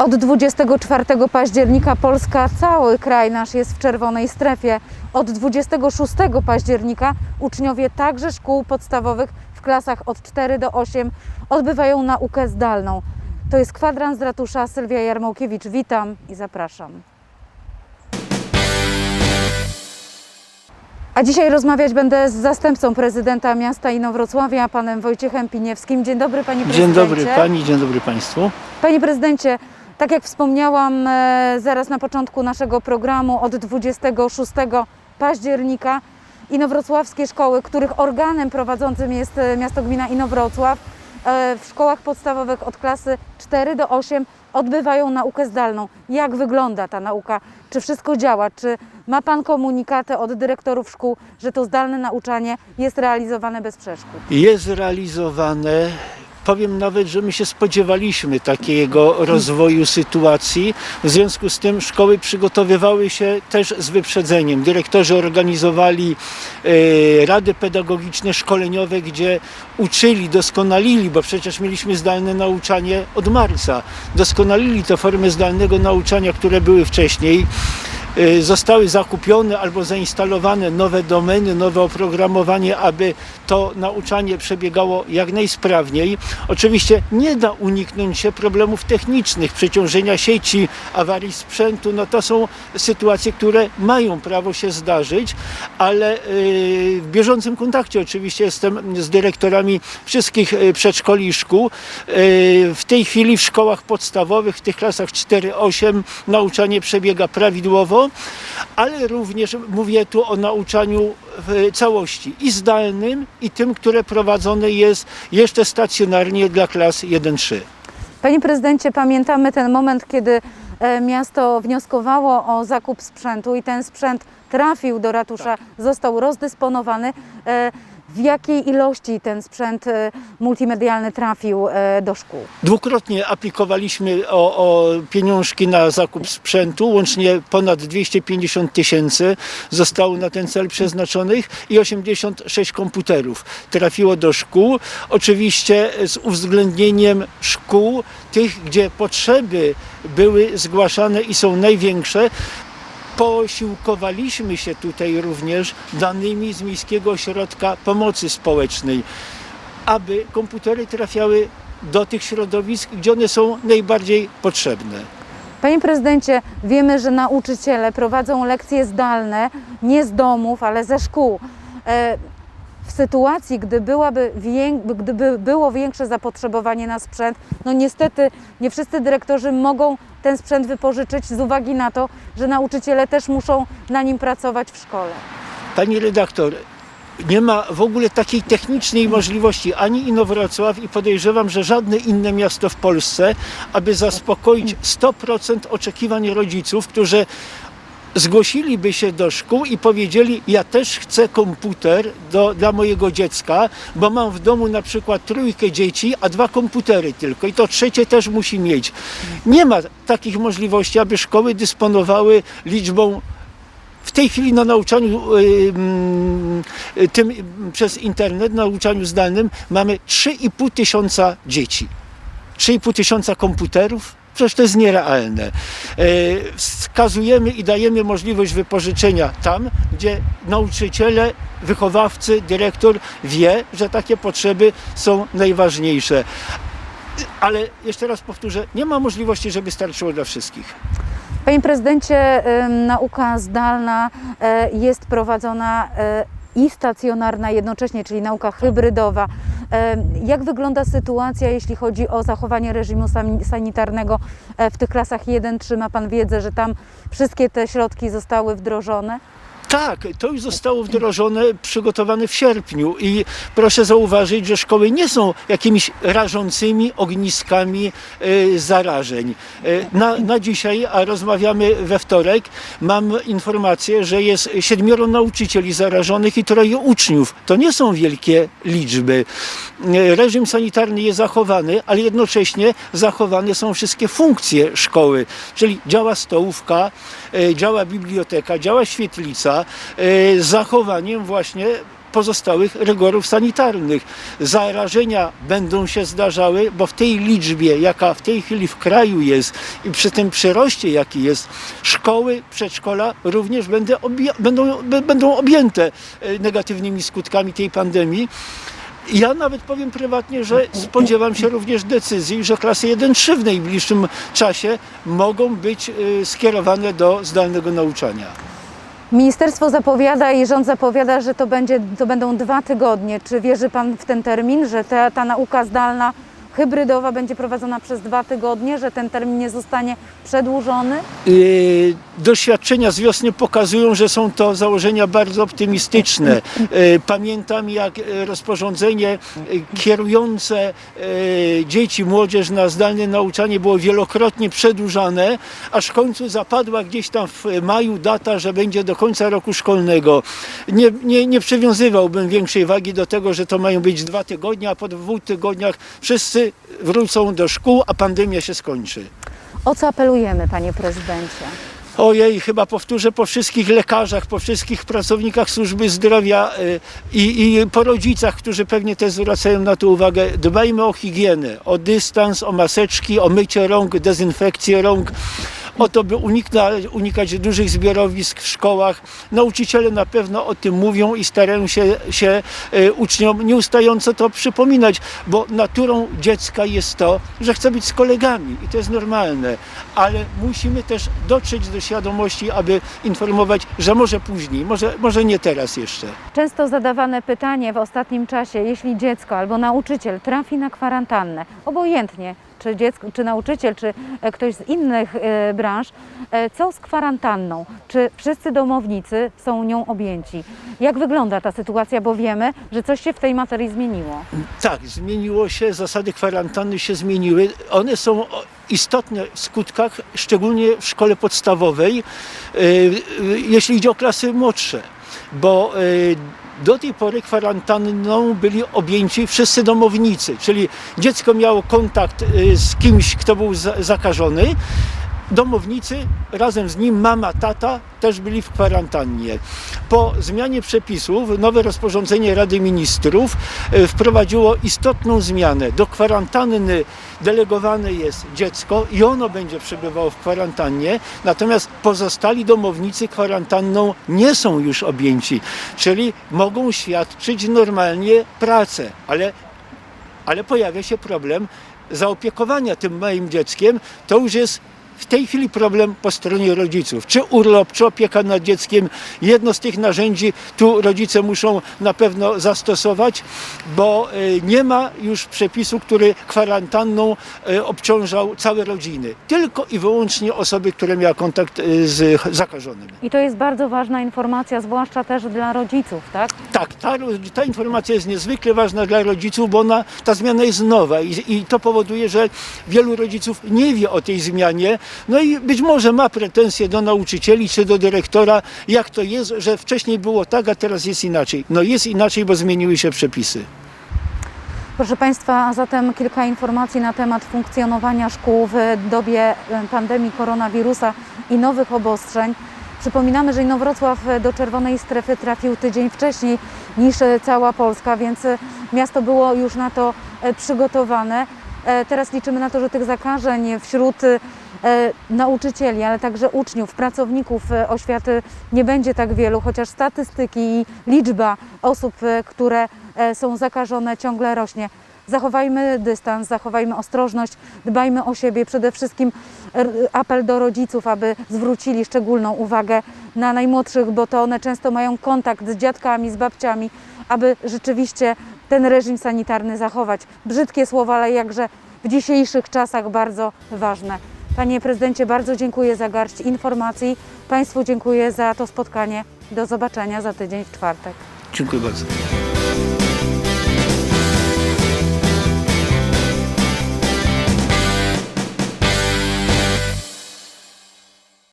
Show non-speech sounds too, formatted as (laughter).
Od 24 października Polska, cały kraj nasz jest w czerwonej strefie. Od 26 października uczniowie także szkół podstawowych w klasach od 4 do 8 odbywają naukę zdalną. To jest kwadrans z ratusza Sylwia Jarmołkiewicz. Witam i zapraszam. A dzisiaj rozmawiać będę z zastępcą prezydenta miasta Inowrocławia, panem Wojciechem Piniewskim. Dzień dobry, panie Dzień prezydencie. dobry pani, dzień dobry państwu. Panie prezydencie, tak jak wspomniałam e, zaraz na początku naszego programu, od 26 października inowrocławskie szkoły, których organem prowadzącym jest e, miasto gmina Inowrocław, e, w szkołach podstawowych od klasy 4 do 8 odbywają naukę zdalną. Jak wygląda ta nauka? Czy wszystko działa? Czy ma Pan komunikaty od dyrektorów szkół, że to zdalne nauczanie jest realizowane bez przeszkód? Jest realizowane. Powiem nawet, że my się spodziewaliśmy takiego rozwoju sytuacji. W związku z tym szkoły przygotowywały się też z wyprzedzeniem. Dyrektorzy organizowali e, rady pedagogiczne, szkoleniowe, gdzie uczyli, doskonalili, bo przecież mieliśmy zdalne nauczanie od marca. Doskonalili te formy zdalnego nauczania, które były wcześniej. Y, zostały zakupione albo zainstalowane nowe domeny, nowe oprogramowanie, aby to nauczanie przebiegało jak najsprawniej. Oczywiście nie da uniknąć się problemów technicznych, przeciążenia sieci, awarii sprzętu. No to są sytuacje, które mają prawo się zdarzyć, ale y, w bieżącym kontakcie oczywiście jestem z dyrektorami wszystkich y, przedszkoli i szkół. W tej chwili w szkołach podstawowych, w tych klasach 4-8 nauczanie przebiega prawidłowo, ale również mówię tu o nauczaniu w całości i zdalnym, i tym, które prowadzone jest jeszcze stacjonarnie dla klas 1-3. Panie prezydencie, pamiętamy ten moment, kiedy e, miasto wnioskowało o zakup sprzętu i ten sprzęt trafił do ratusza, został rozdysponowany. W jakiej ilości ten sprzęt e, multimedialny trafił e, do szkół? Dwukrotnie aplikowaliśmy o, o pieniążki na zakup sprzętu, łącznie ponad 250 tysięcy zostało na ten cel przeznaczonych i 86 komputerów trafiło do szkół. Oczywiście z uwzględnieniem szkół, tych, gdzie potrzeby były zgłaszane i są największe. Posiłkowaliśmy się tutaj również danymi z Miejskiego Ośrodka Pomocy Społecznej aby komputery trafiały do tych środowisk, gdzie one są najbardziej potrzebne. Panie prezydencie, wiemy, że nauczyciele prowadzą lekcje zdalne nie z domów, ale ze szkół. W sytuacji, gdy, byłaby gdyby było większe zapotrzebowanie na sprzęt, no niestety nie wszyscy dyrektorzy mogą ten sprzęt wypożyczyć z uwagi na to, że nauczyciele też muszą na nim pracować w szkole. Pani redaktor, nie ma w ogóle takiej technicznej możliwości ani Inowrocław i podejrzewam, że żadne inne miasto w Polsce, aby zaspokoić 100% oczekiwań rodziców, którzy zgłosiliby się do szkół i powiedzieli, ja też chcę komputer do, dla mojego dziecka, bo mam w domu na przykład trójkę dzieci, a dwa komputery tylko i to trzecie też musi mieć. Nie ma takich możliwości, aby szkoły dysponowały liczbą w tej chwili na nauczaniu y, mm, tym przez internet, na nauczaniu zdalnym mamy 3,5 tysiąca dzieci. 3,5 tysiąca komputerów. Przecież to jest nierealne. E, Wskazujemy i dajemy możliwość wypożyczenia tam, gdzie nauczyciele, wychowawcy, dyrektor wie, że takie potrzeby są najważniejsze. Ale jeszcze raz powtórzę, nie ma możliwości, żeby starczyło dla wszystkich. Panie prezydencie, nauka zdalna e, jest prowadzona e, i stacjonarna jednocześnie, czyli nauka hybrydowa. Jak wygląda sytuacja, jeśli chodzi o zachowanie reżimu sani- sanitarnego e, w tych klasach 1-3? Ma Pan wiedzę, że tam wszystkie te środki zostały wdrożone? Tak, to już zostało wdrożone, przygotowane w sierpniu i proszę zauważyć, że szkoły nie są jakimiś rażącymi ogniskami e, zarażeń. E, na, na dzisiaj, a rozmawiamy we wtorek, mam informację, że jest siedmioro nauczycieli zarażonych i troje uczniów. To nie są wielkie liczby. E, reżim sanitarny jest zachowany, ale jednocześnie zachowane są wszystkie funkcje szkoły, czyli działa stołówka, działa biblioteka, działa świetlica, e, zachowaniem właśnie pozostałych rygorów sanitarnych. Zarażenia będą się zdarzały, bo w tej liczbie, jaka w tej chwili w kraju jest i przy tym przyroście, jaki jest, szkoły, przedszkola również będą, b- będą objęte e, negatywnymi skutkami tej pandemii. Ja nawet powiem prywatnie, że spodziewam się również decyzji, że klasy 1-3 w najbliższym czasie mogą być y, skierowane do zdalnego nauczania. Ministerstwo zapowiada i rząd zapowiada, że to, będzie, to będą dwa tygodnie. Czy wierzy Pan w ten termin, że ta, ta nauka zdalna, hybrydowa będzie prowadzona przez dwa tygodnie, że ten termin nie zostanie przedłużony? Doświadczenia z wiosny pokazują, że są to założenia bardzo optymistyczne. Y, (laughs) Pamiętam, jak y, rozporządzenie y, kierujące dzieci, młodzież na zdalne nauczanie było wielokrotnie przedłużane, aż w końcu zapadła gdzieś tam w maju data, że będzie do końca roku szkolnego. Nie, nie, nie przywiązywałbym większej wagi do tego, że to mają być dwa tygodnie, a po dwóch tygodniach wszyscy wrócą do szkół, a pandemia się skończy. O co apelujemy, Panie Prezydencie? Ojej, chyba powtórzę po wszystkich lekarzach, po wszystkich pracownikach służby zdrowia y, i, i po rodzicach, którzy pewnie też zwracają na to uwagę. Dbajmy o higienę, o dystans, o maseczki, o mycie rąk, dezynfekcję rąk. O to, by uniknąć, unikać dużych zbiorowisk w szkołach. Nauczyciele na pewno o tym mówią i starają się, się y, uczniom nieustająco to przypominać, bo naturą dziecka jest to, że chce być z kolegami i to jest normalne, ale musimy też dotrzeć do świadomości, aby informować, że może później, może, może nie teraz jeszcze. Często zadawane pytanie w ostatnim czasie, jeśli dziecko albo nauczyciel trafi na kwarantannę, obojętnie, czy dziecko, czy nauczyciel, czy e, ktoś z innych e, branż, e, co z kwarantanną? Czy wszyscy domownicy są nią objęci? Jak wygląda ta sytuacja, bo wiemy, że coś się w tej materii zmieniło. Tak, zmieniło się, zasady kwarantanny się zmieniły. One są istotne w skutkach, szczególnie w szkole podstawowej, jeśli idzie o klasy młodsze, bo do tej pory kwarantanną byli objęci wszyscy domownicy, czyli dziecko miało kontakt y, z kimś, kto był za- zakażony. Domownicy, razem z nim mama, tata też byli w kwarantannie. Po zmianie przepisów nowe rozporządzenie Rady Ministrów e, wprowadziło istotną zmianę. Do kwarantanny delegowane jest dziecko i ono będzie przebywało w kwarantannie, natomiast pozostali domownicy kwarantanną nie są już objęci, czyli mogą świadczyć normalnie pracę, ale ale pojawia się problem zaopiekowania tym małym dzieckiem. To już jest w tej chwili problem po stronie rodziców. Czy urlop, czy opieka nad dzieckiem, jedno z tych narzędzi tu rodzice muszą na pewno zastosować, bo y, nie ma już przepisu, który kwarantanną y, obciążał całe rodziny. Tylko i wyłącznie osoby, które miały kontakt y, z zakażonym. I to jest bardzo ważna informacja, zwłaszcza też dla rodziców, tak? Tak, ta, ta informacja jest niezwykle ważna dla rodziców, bo ona, ta zmiana jest nowa i, i to powoduje, że wielu rodziców nie wie o tej zmianie. No i być może ma pretensje do nauczycieli czy do dyrektora, jak to jest, że wcześniej było tak, a teraz jest inaczej. No jest inaczej, bo zmieniły się przepisy. Proszę Państwa, a zatem kilka informacji na temat funkcjonowania szkół w dobie e, pandemii koronawirusa i nowych obostrzeń. Przypominamy, że Inowrocław do czerwonej strefy trafił tydzień wcześniej niż cała Polska, więc miasto było już na to e, przygotowane. E, Teraz liczymy na to, że tych zakażeń wśród nauczycieli, ale także uczniów, pracowników e, oświaty nie będzie tak wielu, chociaż statystyki i liczba osób, e, które e, są zakażone ciągle rośnie. Zachowajmy dystans, zachowajmy ostrożność, dbajmy o siebie. Przede wszystkim apel do rodziców, aby zwrócili szczególną uwagę na najmłodszych, bo to one często mają kontakt z dziadkami, z babciami, aby rzeczywiście ten reżim sanitarny zachować. Brzydkie słowa, ale jakże w dzisiejszych czasach bardzo ważne. Panie prezydencie, bardzo dziękuję za garść informacji. Państwu dziękuję za to spotkanie. Do zobaczenia za tydzień w czwartek. Dziękuję bardzo.